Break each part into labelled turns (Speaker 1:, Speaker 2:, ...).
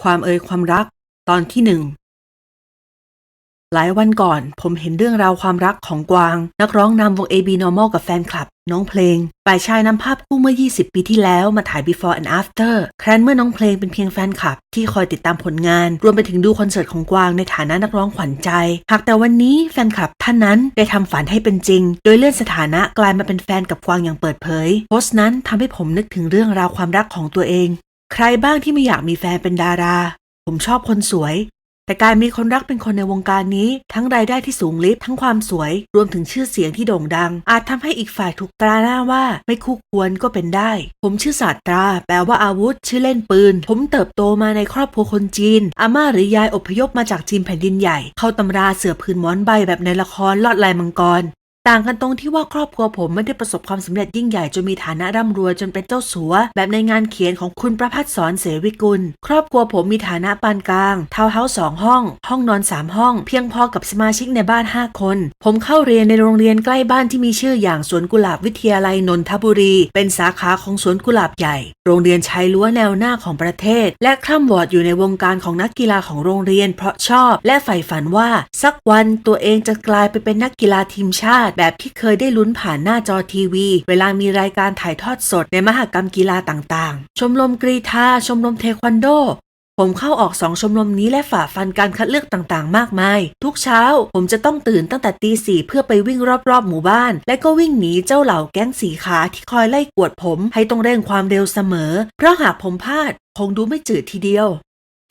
Speaker 1: ความเอ่ยความรักตอนที่หนึ่งหลายวันก่อนผมเห็นเรื่องราวความรักของกวาง นักร้องนำวง AB Normal กับแฟนคลับ น้องเพลงฝ่ายชายนำภาพคู่เมื่อ 20 ปีที่แล้วมาถ่าย before and after ครั้นเมื่อน้องเพลงเป็นเพียงแฟนคลับ ที่คอยติดตามผลงาน รวมไปถึงดูคอนเสิร์ตของกวางในฐานะนักร้องขวัญใจ หากแต่วันนี้แฟนคลับท่านนั้นได้ทำฝันให้เป็นจริง โดยเลื่อนสถานะกลายมาเป็นแฟนกับกวางอย่างเปิดเผยโพสต์นั้นทำให้ผมนึกถึงเรื่องราวความรักของตัวเอง ใครบ้างที่ไม่อยากมีแฟนเป็นดารา ผมชอบคนสวย แต่การมีคนรักเป็นคนในวงการนี้ ทั้งรายได้ที่สูงลิฟทั้งความสวย รวมถึงชื่อเสียงที่โด่งดัง อาจทำให้อีกฝ่ายถูกตราหน้าว่าไม่คู่ควรก็เป็นได้ ผมชื่อศาสตรา แปลว่าอาวุธ ชื่อเล่นปืน ผมเติบโตมาในครอบครัวคนจีน อาม่าหรือยายอพยพมาจากจีนแผ่นดินใหญ่ เข้าตำราเสือผืนหมอนใบแบบในละครลอดลายมังกร ต่างกันตรงที่ว่าครอบครัวผมไม่ได้ประสบความสำเร็จยิ่งใหญ่จนมีฐานะร่ำรวยจนเป็นเจ้าสัว แบบในงานเขียนของคุณประพัฒสอนเสวิกุล ครอบครัวผมมีฐานะปานกลาง ทาวน์เฮาส์สองห้อง ห้องนอนสามห้อง เพียงพอกับสมาชิกในบ้าน 5 คน ผมเข้าเรียนในโรงเรียนใกล้บ้านที่มีชื่ออย่างสวนกุหลาบวิทยาลัยนนทบุรี เป็นสาขาของสวนกุหลาบใหญ่ โรงเรียนชายล้วนแนวหน้าของประเทศ และคร่ำวอดอยู่ในวงการของนักกีฬาของโรงเรียน เพราะชอบ และใฝ่ฝันว่า สักวันตัวเองจะกลายไปเป็นนักกีฬาทีมชาติแบบที่เคยได้ลุ้นผ่านหน้าจอทีวี เวลามีรายการถ่ายทอดสดในมหกรรมกีฬาต่างๆ ชมรมกรีธาชมรมเทควันโด ผมเข้าออกสองชมรมนี้และฝ่าฟันการคัดเลือกต่างๆ มากมาย ทุกเช้าผมจะต้องตื่นตั้งแต่ตีสี่เพื่อไปวิ่งรอบๆ หมู่บ้าน และก็วิ่งหนีเจ้าเหล่าแก๊งสีขาที่คอยไล่กวดผม ให้ต้องเร่งความเร็วเสมอ เพราะหากผมพลาดคงดูไม่จืดทีเดียว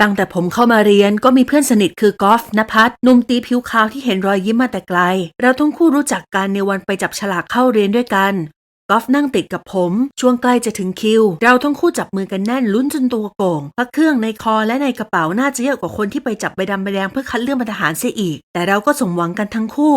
Speaker 1: ตั้งแต่ผมเข้ามาเรียนก็มีเพื่อนสนิทคือกอล์ฟนภัสหนุ่มตีผิวขาวที่เห็นรอยยิ้มมาแต่ไกล เราทั้งคู่รู้จักกันในวันไปจับฉลากเข้าเรียนด้วยกันกอล์ฟนั่งติดกับผม ช่วงใกล้จะถึงคิว เราทั้งคู่จับมือกันแน่นลุ้นจนตัวโก่งพระเครื่องในคอและในกระเป๋าน่าจะเยอะกว่าคนที่ไปจับใบดำใบแดงเพื่อคัดเลือกมาทหารเสียอีก แต่เราก็สมหวังกันทั้งคู่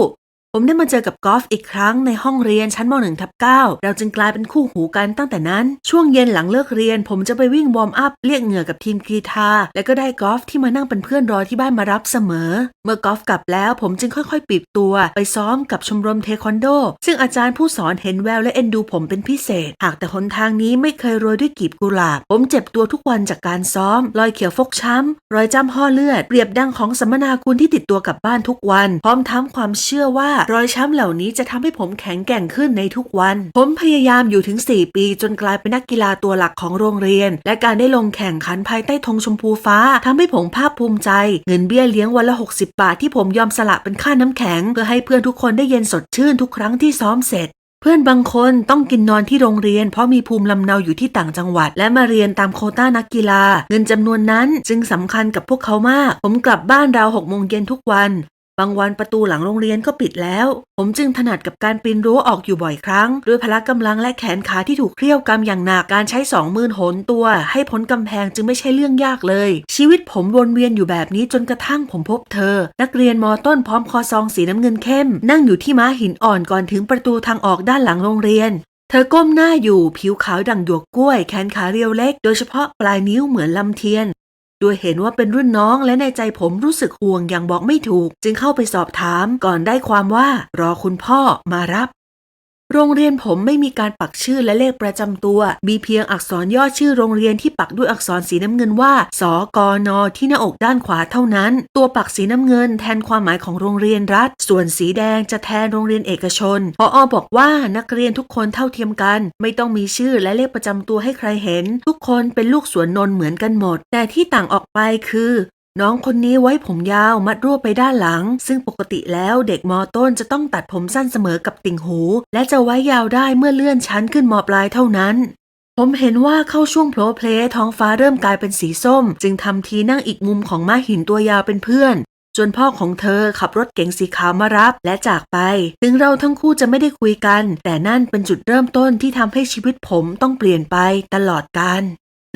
Speaker 1: ผมได้มาเจอกับกอล์ฟอีกครั้งในห้องเรียนชั้นม .1 ทับ9เราจึงกลายเป็นคู่หูกันตั้งแต่นั้น ช่วงเย็นหลังเลิกเรียน ผมจะไปวิ่งวอร์มอัพเรียกเหงื่อกับทีมกรีธาและก็ได้กอล์ฟที่มานั่งเป็นเพื่อนรอที่บ้านมารับเสมอ เมื่อกอล์ฟกลับแล้วผมจึงค่อยๆปีบตัวไปซ้อมกับชมรมเทควันโด ซึ่งอาจารย์ผู้สอนเห็นแววและเอ็นดูผมเป็นพิเศษ หากแต่หนทางนี้ไม่เคยโรยด้วยกีบกุหลาบ ผมเจ็บตัวทุกวันจากการซ้อม รอยเขียวฟกช้ำ รอยจ้ำห่อเลือด เปรียบดังของสัมมนาคุณที่ติดตัวกลับบ้านทุกวัน พร้อมทั้งความเชื่อว่ารอยช้ำเหล่านี้จะทำให้ผมแข็งแกร่งขึ้นในทุกวัน ผมพยายามอยู่ถึง 4 ปีจนกลายเป็นนักกีฬาตัวหลักของโรงเรียน และการได้ลงแข่งขันภายใต้ธงชมพูฟ้าทำให้ผมภาคภูมิใจ เงินเบี้ยเลี้ยงวันละ 60 บาทที่ผมยอมสละเป็นค่าน้ำแข็ง เพื่อให้เพื่อนทุกคนได้เย็นสดชื่นทุกครั้งที่ซ้อมเสร็จเพื่อนบางคนต้องกินนอนที่โรงเรียน เพราะมีภูมิลำเนาอยู่ที่ต่างจังหวัด และมาเรียนตามโคต้านักกีฬา เงินจำนวนนั้นจึงสำคัญกับพวกเขามาก ผมกลับบ้านราวหกโมงเย็นทุกวัน บางวันประตูหลังโรงเรียนก็ปิดแล้ว ผมจึงถนัดกับการปีนรั้วออกอยู่บ่อยครั้ง ด้วยพละกำลังและแขนขาที่ถูกเครี่ยวกำอย่างหนัก การใช้สองมือโหนตัว ให้พ้นกำแพงจึงไม่ใช่เรื่องยากเลย ชีวิตผมวนเวียนอยู่แบบนี้จนกระทั่งผมพบเธอ นักเรียนมอต้นพร้อมคอซองสีน้ำเงินเข้ม นั่งอยู่ที่ม้าหินอ่อนก่อนถึงประตูทางออกด้านหลังโรงเรียนเธอก้มหน้าอยู่ผิวขาวดั่งหยวกกล้วย แขนขาเรียวเล็ก โดยเฉพาะปลายนิ้วเหมือนลำเทียน ด้วยเห็นว่าเป็นรุ่นน้องและในใจผมรู้สึกห่วงอย่างบอกไม่ถูก จึงเข้าไปสอบถามก่อนได้ความว่ารอคุณพ่อมารับ โรงเรียนผมไม่มีการปักชื่อและเลขประจำตัว มีเพียงอักษรย่อชื่อโรงเรียนที่ปักด้วยอักษรสีน้ำเงินว่า สกน ที่หน้าอกด้านขวาเท่านั้น ตัวปักสีน้ำเงินแทนความหมายของโรงเรียนรัฐ ส่วนสีแดงจะแทนโรงเรียนเอกชนพออบอกว่านักเรียนทุกคนเท่าเทียมกัน ไม่ต้องมีชื่อและเลขประจำตัวให้ใครเห็น ทุกคนเป็นลูกสวนนนเหมือนกันหมด แต่ที่ต่างออกไปคือ น้องคนนี้ไว้ผมยาวมัดรวบไปด้านหลัง ซึ่งปกติแล้วเด็กมอต้นจะต้องตัดผมสั้นเสมอกับติ่งหู และจะไว้ยาวได้เมื่อเลื่อนชั้นขึ้นมอปลายเท่านั้น ผมเห็นว่าเข้าช่วงโผล่เพลท้องฟ้าเริ่มกลายเป็นสีส้ม จึงทำทีนั่งอีกมุมของม้าหินตัวยาวเป็นเพื่อนจนพ่อของเธอขับรถเก๋งสีขาวมารับ และจากไป ถึงเราทั้งคู่จะไม่ได้คุยกัน แต่นั่นเป็นจุดเริ่มต้นที่ทำให้ชีวิตผมต้องเปลี่ยนไปตลอดกาล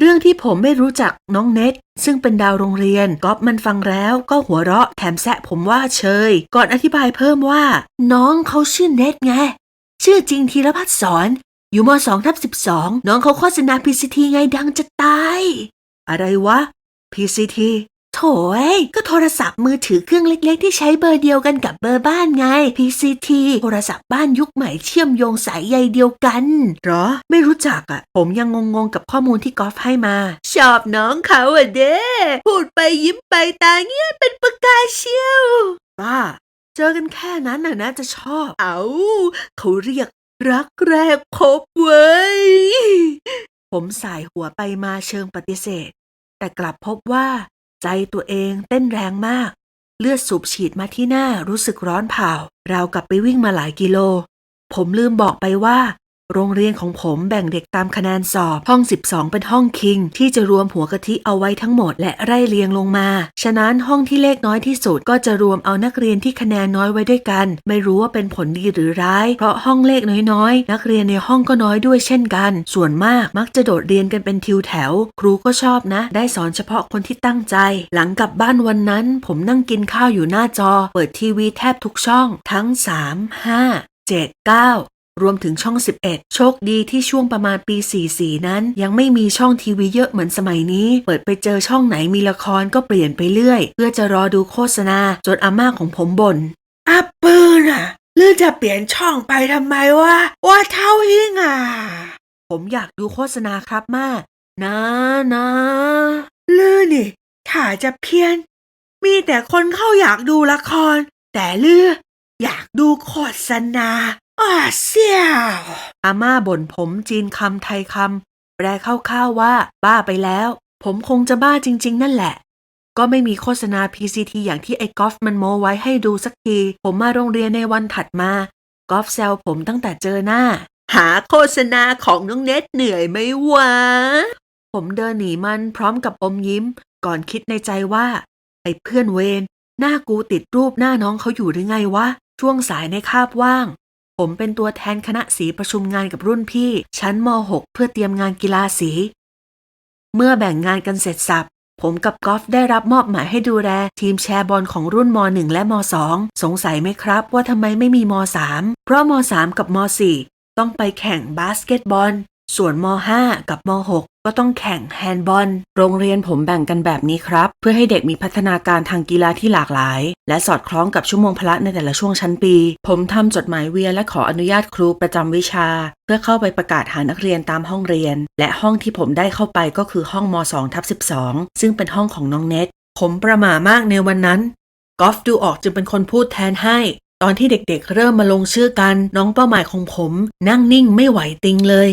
Speaker 1: เรื่องที่ผมไม่รู้จักน้องเน็ต ซึ่งเป็นดาวโรงเรียนก๊อฟมันฟังแล้วก็หัวเราะแถมแซะผมว่าเชย ก่อนอธิบายเพิ่มว่า น้องเขาชื่อเน็ตไง ชื่อจริงธีรพัฒน์สอน อยู่มสองทับสิบสองน้องเขาโฆษณาพีซีทีไงดังจะตาย อะไรวะ PCT โถ โถยก็โทรศัพท์มือถือเครื่องเล็ก ๆ ที่ใช้เบอร์เดียวกันกับเบอร์บ้านไง PCT โทรศัพท์บ้านยุคใหม่เชื่อมโยงสายใยเดียวกัน หรอ ไม่รู้จักอะ่ะ ผมยังงงๆกับข้อมูลที่กอล์ฟให้มา ชอบน้องเขาอะเด้พูดไปยิ้มไปตาเงี้ยเป็นประกายเชียวบ้าเจอกันแค่นั้นน่ะนะจะชอบ เอาเขาเรียกรักแรกพบเว้ย ผมสายหัวไปมาเชิงปฏิเสธ แต่กลับพบว่า ใจตัวเองเต้นแรงมาก เลือดสูบฉีดมาที่หน้ารู้สึกร้อนเผาเรากลับไปวิ่งมาหลายกิโล ผมลืมบอกไปว่า โรงเรียนของผมแบ่งเด็กตามคะแนนสอบ ห้อง 12 เป็นห้องคิง ที่จะรวมหัวกะทิเอาไว้ทั้งหมดและไล่เรียงลงมา ฉะนั้นห้องที่เลขน้อยที่สุดก็จะรวมเอานักเรียนที่คะแนนน้อยไว้ด้วยกัน ไม่รู้ว่าเป็นผลดีหรือร้าย เพราะห้องเลขน้อยๆ นักเรียนในห้องก็น้อยด้วยเช่นกัน ส่วนมากมักจะโดดเรียนกันเป็นทิวแถว ครูก็ชอบนะ ได้สอนเฉพาะคนที่ตั้งใจ หลังกลับบ้านวันนั้น ผมนั่งกินข้าวอยู่หน้าจอ เปิดทีวีแทบทุกช่อง ทั้ง 3 5 7 9 รวมถึงช่อง 11 โชคดีที่ช่วงประมาณปี 44 นั้น ยังไม่มีช่องทีวีเยอะเหมือนสมัยนี้ เปิดไปเจอช่องไหนมีละครก็เปลี่ยนไปเรื่อย เพื่อจะรอดูโฆษณาจนอาม่าของผมบน่นอับปืนอะลือจะเปลี่ยนช่องไปทำไมวะว่าเท่าหิงอะผมอยากดูโฆษณาครับม่านะนะลือนี่ถ้าจะเพี้ยน มีแต่คนเข้าอยากดูละคร แต่ลืออยากดูโฆษณา อ้าเสี่ยวอาม่าบ่นผมจีนคำไทยคำแปลคร่าวๆว่า บ้าไปแล้ว ผมคงจะบ้าจริง ๆ นั่นแหละ ก็ไม่มีโฆษณา PCT อย่างที่ไอ้กอล์ฟมันโมไว้ให้ดูสักที ผมมาโรงเรียนในวันถัดมากอล์ฟแซวผมตั้งแต่เจอหน้า หาโฆษณาของน้องเน็ตเหนื่อยไหมวะ ผมเดินหนีมันพร้อมกับอมยิ้ม ก่อนคิดในใจว่า ไอ้เพื่อนเวนหน้ากูติดรูปหน้าน้องเขาอยู่หรือไงวะ ช่วงสายในคาบว่าง ผมเป็นตัวแทนคณะสีประชุมงานกับรุ่นพี่ ชั้นม .6 เพื่อเตรียมงานกีฬาสี เมื่อแบ่งงานกันเสร็จสับผมกับกอล์ฟได้รับมอบหมายให้ดูแล ทีมแชร์บอลของรุ่นม .1 และม .2 สงสัยไหมครับ ว่าทำไมไม่มีม .3 เพราะม .3 กับม .4 ต้องไปแข่งบาสเกตบอล ส่วนม .5 กับม .6 ก็ต้องแข่งแฮนด์บอล โรงเรียนผมแบ่งกันแบบนี้ครับ เพื่อให้เด็กมีพัฒนาการทางกีฬาที่หลากหลาย และสอดคล้องกับชั่วโมงพละในแต่ละช่วงชั้นปี ผมทำจดหมายเวียนและขออนุญาตครูประจำวิชา เพื่อเข้าไปประกาศหานักเรียนตามห้องเรียน และห้องที่ผมได้เข้าไปก็คือห้องม 2 ทับ12 ซึ่งเป็นห้องของน้องเน็ต ผมประหม่ามากในวันนั้นกอล์ฟดูออกจึงเป็นคนพูดแทนให้ ตอนที่เด็กๆเริ่มมาลงชื่อกัน น้องเป้าหมายของผม นั่งนิ่งไม่ไหวติงเลย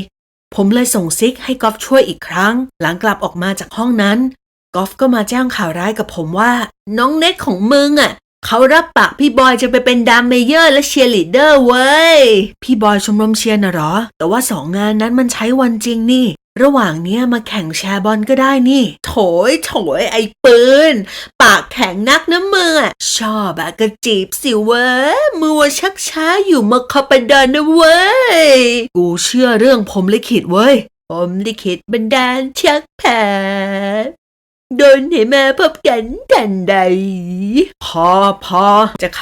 Speaker 1: ผมเลยส่งซิกให้กอล์ฟช่วยอีกครั้ง หลังกลับออกมาจากห้องนั้นกอล์ฟก็มาแจ้งข่าวร้ายกับผมว่า น้องเน็ตของมึงอะเขารับปากพี่บอยจะไปเป็นดามเมเยอร์และเชียร์ลีดเดอร์เว้ย พี่บอยชมรมเชียร์น่ะหรอ แต่ว่าสองงานนั้นมันใช้วันจริงนี่ ระหว่างเนี้ยมาแข่งแชร์บอลก็ได้นี่ โถยโถยไอ้ปืน ปากแข็งนักนะมึงอะชอบอะก็จีบสิเว้ยมือวชักช้าอยู่มาคอปเดินนะเว้ย กูเชื่อเรื่องผมลิขิตเว้ย ผมลิขิตบันดาลชักแผนโดนให้มาพบกันทันใด พอพอจะเข้า